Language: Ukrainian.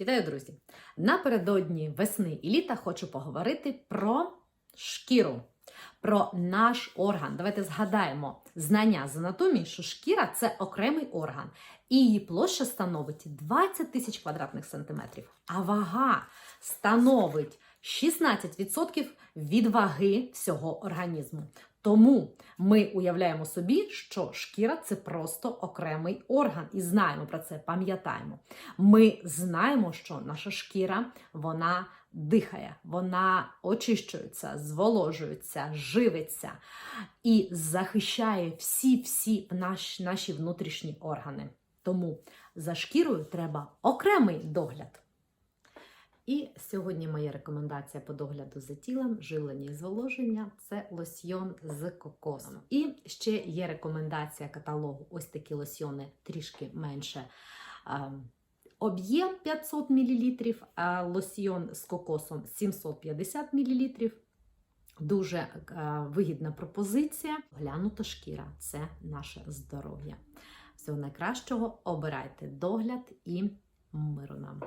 Вітаю, друзі! Напередодні весни і літа хочу поговорити про шкіру, про наш орган. Давайте згадаємо знання з анатомії, що шкіра це окремий орган, і її площа становить 20 тисяч квадратних сантиметрів, а вага становить 16% від ваги всього організму. Тому ми уявляємо собі, що шкіра це просто окремий орган, і знаємо про це, пам'ятаємо. Ми знаємо, що наша шкіра вона дихає, вона очищується, зволожується, живиться і захищає всі-всі наші, внутрішні органи. Тому за шкірою треба окремий догляд. І сьогодні моя рекомендація по догляду за тілом, живлення і зволоження це лосьйон з кокосом. І ще є рекомендація каталогу: ось такі лосьйони трішки менше. Об'єм 500 мл, а лосьйон з кокосом 750 мл. Дуже е, вигідна пропозиція. Глянута шкіра це наше здоров'я. Всього найкращого обирайте догляд і миру нам.